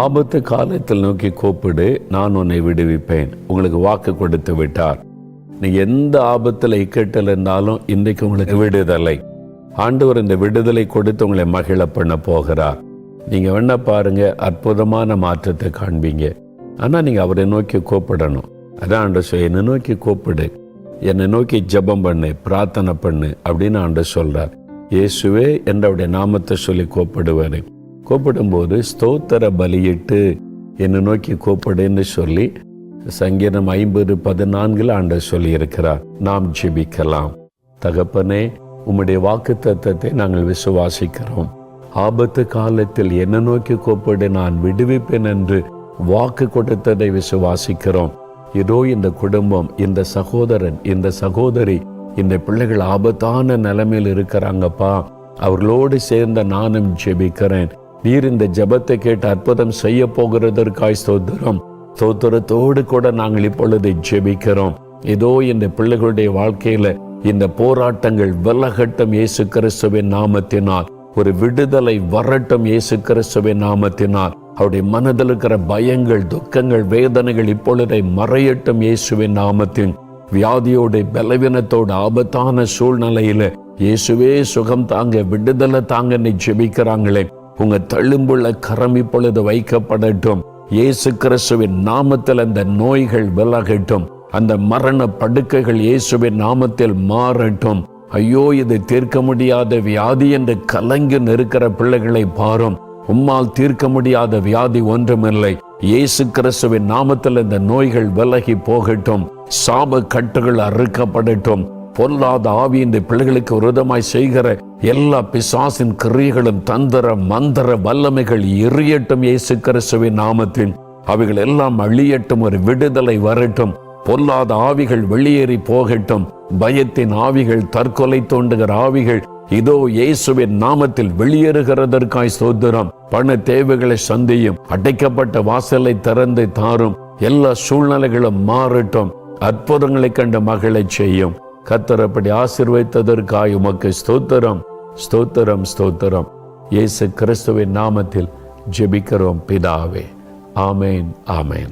ஆபத்து காலத்தில் நோக்கி கூப்பிடு நான் உன்னை விடுவிப்பேன். உங்களுக்கு வாக்கு கொடுத்து விட்டார். நீ எந்த ஆபத்தில் இக்கட்டில் இருந்தாலும் இன்றைக்கு உங்களுக்கு விடுதலை. ஆண்டவர் இந்த விடுதலை கொடுத்து உங்களை மகிழ பண்ண போகிறார். நீங்க வேணா பாருங்க அற்புதமான மாற்றத்தை காண்பீங்க. ஆனா நீங்க அவரை நோக்கி கூப்பிடணும். அதான் ஆண்டு சொல் என்னை நோக்கி கூப்பிடு. என்னை நோக்கி ஜெபம் பண்ணு பிரார்த்தனை பண்ணு அப்படின்னு ஆண்டு சொல்றார். இயேசுவே என்றவுடைய நாமத்தை சொல்லி கூப்பிடுவாரு. கூப்பிடும்போது ஸ்தோத்திர பலியிட்டு என்னை நோக்கி கூப்பிடுன்னு சொல்லி சங்கீதம் ஐம்பது பதினான்கில் ஆண்டவர் சொல்லியிருக்கிறார். நாம் ஜெபிக்கலாம். தகப்பனே உம்முடைய வாக்கு தத்தத்தை நாங்கள் விசுவாசிக்கிறோம். ஆபத்து காலத்தில் என்ன நோக்கி கூப்பிடு நான் விடுவிப்பேன் என்று வாக்கு கொடுத்ததை விசுவாசிக்கிறோம். இதோ இந்த குடும்பம் இந்த சகோதரன் இந்த சகோதரி இந்த பிள்ளைகள் ஆபத்தான நிலைமையில் இருக்கிறாங்கப்பா. அவர்களோடு சேர்ந்த நானும் ஜெபிக்கிறேன். நீர் இந்த ஜெபத்தை கேட்டு அற்புதம் செய்ய போகிறதற்காய் ஸ்தோத்திரம். ஸ்தோத்திரத்தோடு கூட நாங்கள் இப்பொழுது ஜெபிக்கிறோம். இதோ இந்த பிள்ளைகளுடைய வாழ்க்கையில இந்த போராட்டங்கள் விலகட்டும் இயேசு கிறிஸ்துவின் நாமத்தினால். ஒரு விடுதலை வரட்டும் இயேசு கிறிஸ்துவின் நாமத்தினால். அவருடைய மனதில் இருக்கிற பயங்கள் துக்கங்கள் வேதனைகள் இப்பொழுதை மறையட்டும் இயேசுவின் நாமத்தின் வியாதியோட பலவீனத்தோட ஆபத்தான சூழ்நிலையில இயேசுவே சுகம் தாங்க விடுதலை தாங்க நீ ஜெபிக்கிறாங்களே. உங்க தழும்புள்ள கரம் இப்பொழுது வைக்கப்படட்டும். இயேசு கிறிஸ்துவின் நாமத்தில் அந்த நோய்கள் விலகட்டும். அந்த மரண படுக்கைகள் இயேசுவின் நாமத்தில் மாறட்டும். ஐயோ இது தீர்க்க முடியாத வியாதி என்று கலங்கி நிற்கிற பிள்ளைகளை பாரும். உம்மால் தீர்க்க முடியாத வியாதி ஒன்றுமில்லை. இயேசு கிறிஸ்துவின் நாமத்தில் இந்த நோய்கள் விலகி போகட்டும். சாப கட்டுகள் அறுக்கப்படட்டும். பொல்லாத ஆவி இந்த பிள்ளைகளுக்கு விரோதமாய் செய்கிற எல்லா பிசாசின் கிரியைகளும் தந்திர மந்திர வல்லமைகள் எரியட்டும் இயேசு கிறிஸ்துவின் நாமத்தில். அவைகள் எல்லாம் அழியட்டும் ஒரு விடுதலை வரட்டும். பொல்லாத ஆவிகள் வெளியேறி போகட்டும். பயத்தின் ஆவிகள் தற்கொலை தோண்டுகிற ஆவிகள் இதோ இயேசுவின் நாமத்தில் வெளியேறுகிறதற்காய் சோதரம் பண தேவைகளை சந்தியும் அடைக்கப்பட்ட வாசலை திறந்து தாரும். எல்லா சூழ்நிலைகளும் மாறட்டும். அற்புதங்களை கண்ட மகளை செய்யும். கத்தர் அப்படி ஆசிர்வைத்ததற்காய் உமக்கு ஸ்தோத்திரம். ஸ்தோத்திரம் ஸ்தோத்திரம். இயேசு கிறிஸ்துவின் நாமத்தில் ஜெபிக்கிறோம் பிதாவே. ஆமேன் ஆமேன்.